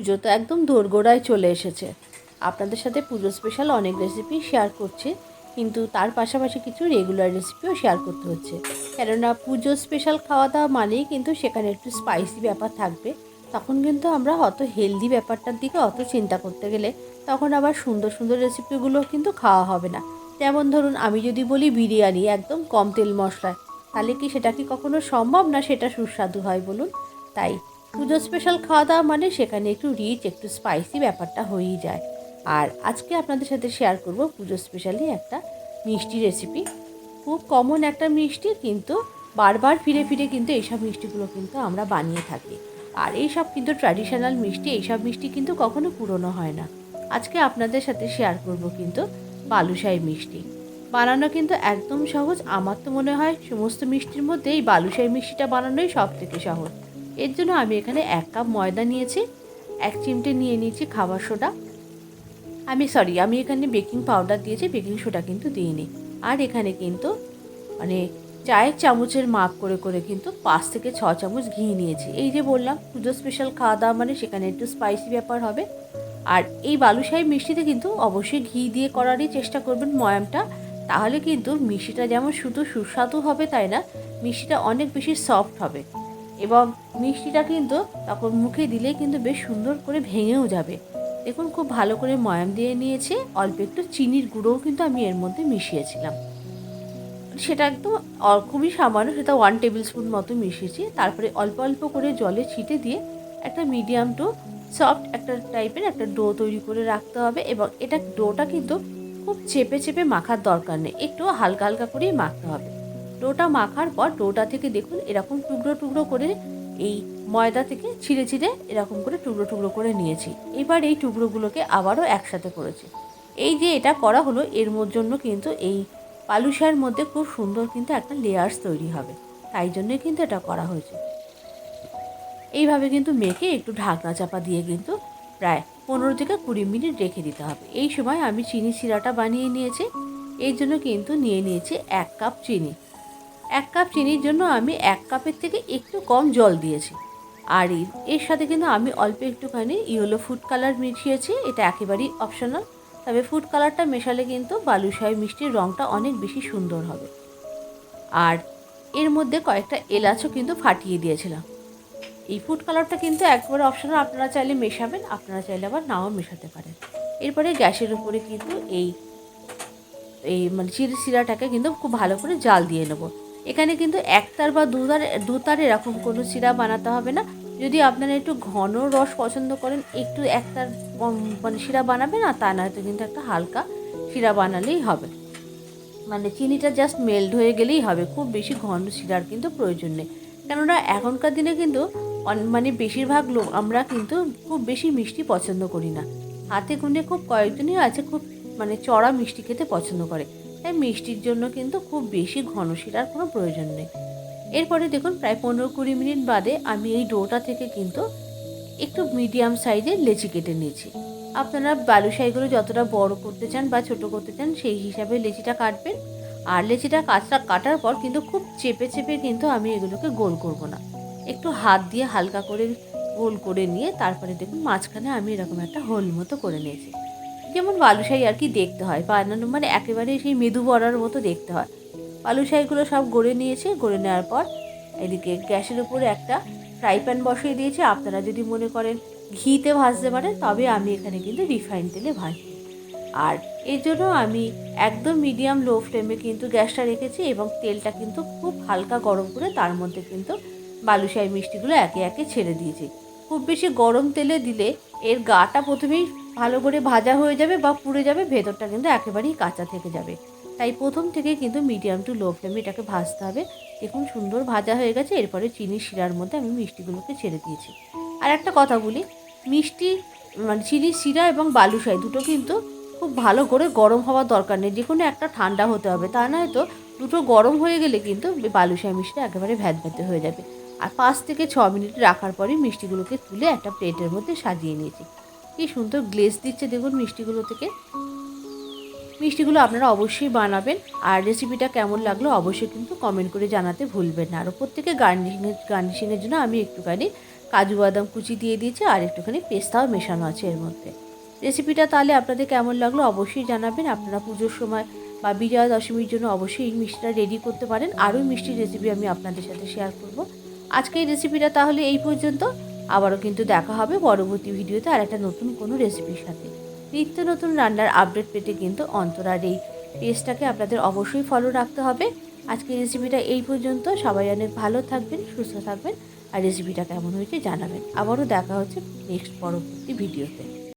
পুজো তো একদম দোরগোড়ায় চলে এসেছে। আপনাদের সাথে পুজো স্পেশাল অনেক রেসিপি শেয়ার করছে, কিন্তু তার পাশাপাশি কিছু রেগুলার রেসিপিও শেয়ার করতে হচ্ছে। কেননা পুজো স্পেশাল খাওয়া দাওয়া মানেই কিন্তু সেখানে একটু স্পাইসি ব্যাপার থাকবে। তখন কিন্তু আমরা অত হেলদি ব্যাপারটার দিকে অত চিন্তা করতে গেলে তখন আবার সুন্দর সুন্দর রেসিপিগুলো কিন্তু খাওয়া হবে না। যেমন ধরুন, আমি যদি বলি বিরিয়ানি, একদম কম তেল মশলায়, তাহলে কি সেটা কি কখনো সম্ভব না সেটা সুস্বাদু হয় বলুন? তাই পুজো স্পেশাল খাওয়া দাওয়া মানে সেখানে একটু রিচ একটু স্পাইসি ব্যাপারটা হয়েই যায়। আর আজকে আপনাদের সাথে শেয়ার করব পুজো স্পেশালি একটা মিষ্টি রেসিপি খুব কমন একটা মিষ্টি, কিন্তু বারবার ফিরে ফিরে কিন্তু এইসব মিষ্টিগুলো কিন্তু আমরা বানিয়ে থাকি। আর এইসব কিন্তু ট্র্যাডিশনাল মিষ্টি, এইসব মিষ্টি কিন্তু কখনো পুরনো হয় না। আজকে আপনাদের সাথে শেয়ার করব কিন্তু বালুশাই মিষ্টি। বানানো কিন্তু একদম সহজ। আমার তো মনে হয় সমস্ত মিষ্টির মধ্যে এই বালুশাহী মিষ্টিটা বানানোই সব থেকে সহজ। এর জন্য আমি এখানে এক কাপ ময়দা নিয়েছি, এক চিমটে নিয়ে নিয়েছি খাবার সোডা। আমি সরি আমি এখানে বেকিং পাউডার দিয়েছি, বেকিং সোডা কিন্তু দিইনি। আর এখানে কিন্তু মানে চায়ের চামচের মাপ করে করে কিন্তু পাঁচ থেকে ছ চামচ ঘি নিয়েছি। এই যে বললাম পুজো স্পেশাল খাওয়া দাওয়া মানে সেখানে একটু স্পাইসি ব্যাপার হবে। আর এই বালুশাহী মিষ্টিতে কিন্তু অবশ্যই ঘি দিয়ে করারই চেষ্টা করবেন ময়ামটা। তাহলে কিন্তু মিষ্টিটা যেমন শুধু সুস্বাদু হবে তাই না, মিষ্টিটা অনেক বেশি সফট হবে। এবং মিষ্টিটা কিন্তু তখন মুখে দিলে কিন্তু বেশ সুন্দর করে ভেঙেও যাবে। দেখুন, খুব ভালো করে ময়াম দিয়ে নিয়েছে। অল্প একটু চিনির গুঁড়োও কিন্তু আমি এর মধ্যে মিশিয়েছিলাম। সেটা একদম খুবই সামান্য, সেটা ওয়ান টেবিল স্পুন মতো মিশিয়েছি। তারপরে অল্প অল্প করে জলে ছিটে দিয়ে একটা মিডিয়াম টু সফট একটা টাইপের একটা ডো তৈরি করে রাখতে হবে এবং এটা ডোটা কিন্তু খুব চেপে চেপে মাখার দরকার নেই। একটু হালকা হালকা করেই মাখতে হবে। ডোটা মাখার পর ডোটা থেকে দেখুন এরকম টুকরো টুকরো করে এই ময়দা থেকে ছিঁড়ে ছিঁড়ে এরকম করে টুকরো টুকরো করে নিয়েছি। এবার এই টুকরোগুলোকে আবারও একসাথে করেছি। এই যে এটা করা হলো, এর জন্য কিন্তু এই পালুশার মধ্যে খুব সুন্দর কিন্তু একটা লেয়ার্স তৈরি হবে। তাই জন্যই কিন্তু এটা করা হয়েছে। এইভাবে কিন্তু মেখে একটু ঢাকনা চাপা দিয়ে কিন্তু প্রায় পনেরো থেকে কুড়ি মিনিট রেখে দিতে হবে। এই সময় আমি চিনি শিরাটা বানিয়ে নিয়েছি। এই জন্য কিন্তু নিয়ে নিয়েছি এক কাপ চিনি। এক কাপ চিনির জন্য আমি এক কাপের থেকে একটু কম জল দিয়েছি। আর এর- সাথে কিন্তু আমি অল্প একটুখানি ইয়েলো ফুড কালার মিশিয়েছি, এটা একেবারেই অপশনাল তবে ফুড কালারটা মেশালে কিন্তু বালুশাহী মিষ্টির রঙটা অনেক বেশি সুন্দর হবে। আর এর মধ্যে কয়েকটা এলাচও কিন্তু ফাটিয়ে দিয়েছিলাম। এই ফুড কালারটা কিন্তু একবারে অপশনাল আপনারা চাইলে মেশাবেন, আপনারা চাইলে আবার নাও মেশাতে পারেন। এরপরে গ্যাসের উপরে কিন্তু এই এই মানে চিড়ি শিরাটাকে কিন্তু খুব ভালো করে জাল দিয়ে নেব। এখানে কিন্তু একতার বা দুতার দুতার এরকম কোনো শিরা বানাতে হবে না। যদি আপনারা একটু ঘন রস পছন্দ করেন, একটু একতার মানে শিরা বানাবেন, আর তা নয়তো কিন্তু একটা হালকা শিরা বানালেই হবে। মানে চিনিটা জাস্ট মেল্ট হয়ে গেলেই হবে, খুব বেশি ঘন শিরার কিন্তু প্রয়োজন নেই। কেননা এখনকার দিনে কিন্তু মানে বেশিরভাগ লোক, আমরা কিন্তু খুব বেশি মিষ্টি পছন্দ করি না। হাতে গুনে খুব কয়েকজনই আছে, খুব মানে চড়া মিষ্টি খেতে পছন্দ করে। তাই মিষ্টির জন্য কিন্তু খুব বেশি ঘন শিরার কোনো প্রয়োজন নেই। এরপরে দেখুন প্রায় পনেরো কুড়ি মিনিট বাদে আমি এই ডোটা থেকে কিন্তু একটু মিডিয়াম সাইজের লেচি কেটে নিয়েছি। আপনারা বালুশাহিগুলো যতটা বড় করতে চান বা ছোট করতে চান, সেই হিসাবে লেচিটা কাটবেন। আর লেচিটা কাঁচটা কাটার পর কিন্তু খুব চেপে চেপে কিন্তু আমি এগুলোকে গোল করব না। একটু হাত দিয়ে হালকা করে গোল করে নিয়ে তারপরে দেখুন মাঝখানে আমি এরকম একটা হোল মতো করে নিয়েছি। যেমন বালুশাহি আর কি দেখতে হয় বানানো মানে একেবারে সেই মেদু বড়ার মতো দেখতে হয়। বালুশাহিগুলো সব গড়ে নিয়েছে, গড়ে নেওয়ার পর এদিকে গ্যাসের উপরে একটা ফ্রাই প্যান বসিয়ে দিয়েছি। আপনারা যদি মনে করেন ঘিতে ভাজতে পারেন, তবে আমি এখানে কিন্তু রিফাইন তেলে ভাজবো আর এর জন্য আমি একদম মিডিয়াম লো ফ্লেমে কিন্তু গ্যাসটা রেখেছি এবং তেলটা কিন্তু খুব হালকা গরম করে তার মধ্যে কিন্তু বালুশাহী মিষ্টিগুলো একে একে ছেড়ে দিয়েছি। খুব বেশি গরম তেলে দিলে এর গাটা প্রথমেই ভালো করে ভাজা হয়ে যাবে বা পুড়ে যাবে, ভেতরটা কিন্তু একেবারেই কাঁচা থেকে যাবে। তাই প্রথম থেকে কিন্তু মিডিয়াম টু লো ফ্লেমে এটাকে ভাজতে হবে। দেখুন সুন্দর ভাজা হয়ে গেছে, এরপরে চিনি শিরার মধ্যে আমি মিষ্টিগুলোকে ছেড়ে দিয়েছি। আর একটা কথা বলি, মিষ্টি মানে চিনির শিরা এবং বালুশাহী দুটো কিন্তু খুব ভালো করে গরম হওয়ার দরকার নেই। যে কোনো একটা ঠান্ডা হতে হবে, তা নয় তো দুটো গরম হয়ে গেলে কিন্তু বালুশাই মিষ্টি একেবারে ভ্যাদ ভ্যাতে হয়ে যাবে। আর পাঁচ থেকে ছ মিনিট রাখার পরে মিষ্টিগুলোকে তুলে একটা প্লেটের মধ্যে সাজিয়ে নিয়েছি। কি সুন্দর গ্লেজ দিচ্ছে দেখুন মিষ্টিগুলো থেকে। মিষ্টিগুলো আপনারা অবশ্যই বানাবেন আর রেসিপিটা কেমন লাগল অবশ্যই কিন্তু কমেন্ট করে জানাতে ভুলবেন না। আর ওপর থেকে গার্নিশিংয়ের গার্নিশিংয়ের জন্য আমি একটুখানি কাজু বাদাম কুচি দিয়ে দিয়েছি আর একটুখানি পেস্তাও মেশানো আছে এর মধ্যে। রেসিপিটা তাহলে আপনাদের কেমন লাগল অবশ্যই জানাবেন। আপনারা পুজোর সময় বা বিজয়া দশমীর জন্য অবশ্যই এই মিষ্টিটা রেডি করতে পারেন। আরও মিষ্টি রেসিপি আমি আপনাদের সাথে শেয়ার করব। আজকে এই রেসিপিটা তাহলে এই পর্যন্ত। আবারও কিন্তু দেখা হবে পরবর্তী ভিডিওতে আর একটা নতুন কোনো রেসিপির সাথে। নিত্য নতুন রান্নার আপডেট পেতে কিন্তু অন্তরার এই পেজটাকে আপনাদের অবশ্যই ফলো রাখতে হবে। আজকের রেসিপিটা এই পর্যন্ত। সবাই অনেক ভালো থাকবেন, সুস্থ থাকবেন। আর রেসিপিটা কেমন হয়েছে জানাবেন। আবারও দেখা হচ্ছে নেক্সট পরবর্তী ভিডিওতে।